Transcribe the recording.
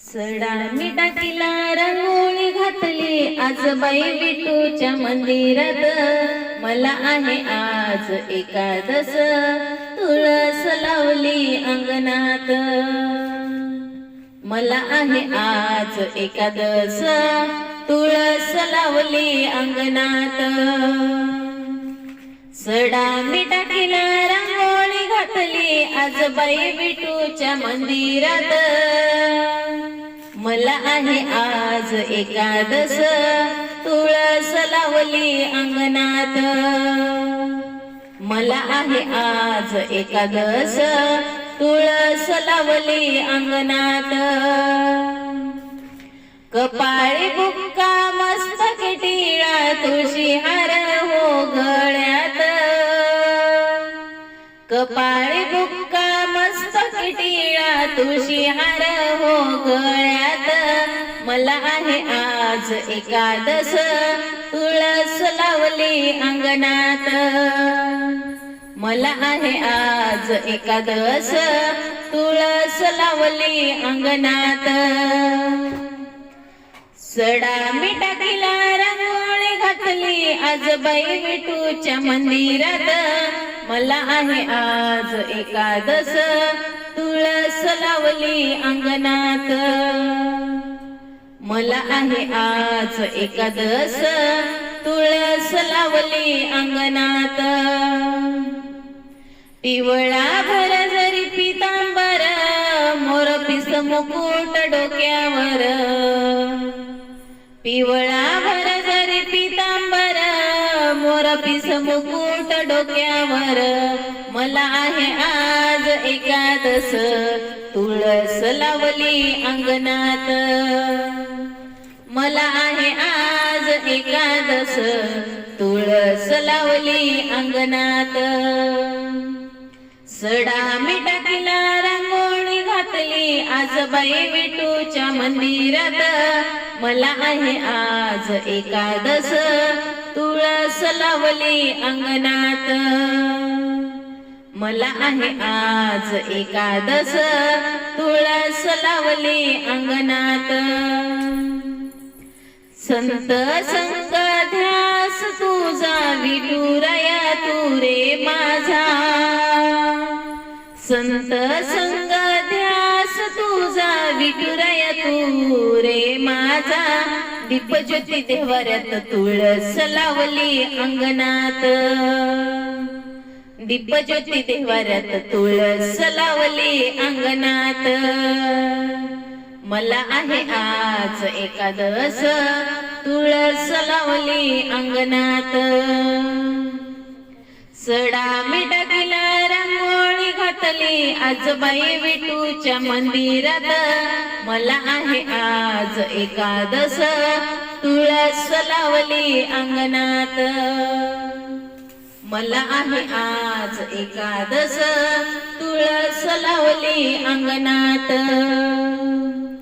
सडा मिटा तिला रंगोळी घातली. आज बाई विठूच्या मंदिरात मला आहे आज एकादस. तुळस लावली अंगणात. मला आहे आज एकादस. तुळस लावली अंगणात. सडा मिटा तिला रंग ओळी घातली? आज बाई विटूच्या मंदिरात. मला आहे आज एकादस. तुळस लावली अंगणात. मला आहे आज एकादस. तुळस लावली अंगणात. कपाळी बुक्का मस्त टिळा तुळशी हा कपाळी बुक्का मस्त टिळा तुळशी हार हो गळ्यात. मला आहे आज एकादस तुळस लावली अंगणात. मला आहे आज एकादस तुळस लावली अंगणात. सडा मी टाकीला रांगोळी घातली आज बाई विटूच्या मंदिरात. मला आहे आज एकादस. तुळस लावली अंगणात. मला आहे आज एकादस. तुळस लावली अंगणात. पिवळा भर जरी पितांबर मोर पिस मुकुट डोक्यावर. पिवळा भर जरी पितांबर मोर पिस मुकुट डोक्यावर. मला आहे आज एकादस. तुळस लावली अंगणात. मला आहे आज एकादस. तुळस लावली अंगणात. सडा मी टाकीला रांगोळी घातली. आज बाई विटूच्या मंदिरात. मला आहे आज एकादस. तुळस लावली अंगणात. मला आहे आज एकादस तुळस लावली अंगणात. संत संत ध्यास तुझा विठुराया तू रे माझा. संत संग ध्यास तुझा विठुराया तू रे माझा. दीपज्योती देवाऱ्यात तुळस लावली अंगणात. दीपज्योती देवाऱ्यात तुळस लावली अंगणात. मला आहे आज एकादस तुळस लावली अंगणात. सडा मी टाकीला आज बाई विठूच्या मंदिरात. मला आहे आज एकादस. तुळस लावली अंगणात. मला आहे आज एकादस. तुळस लावली अंगणात.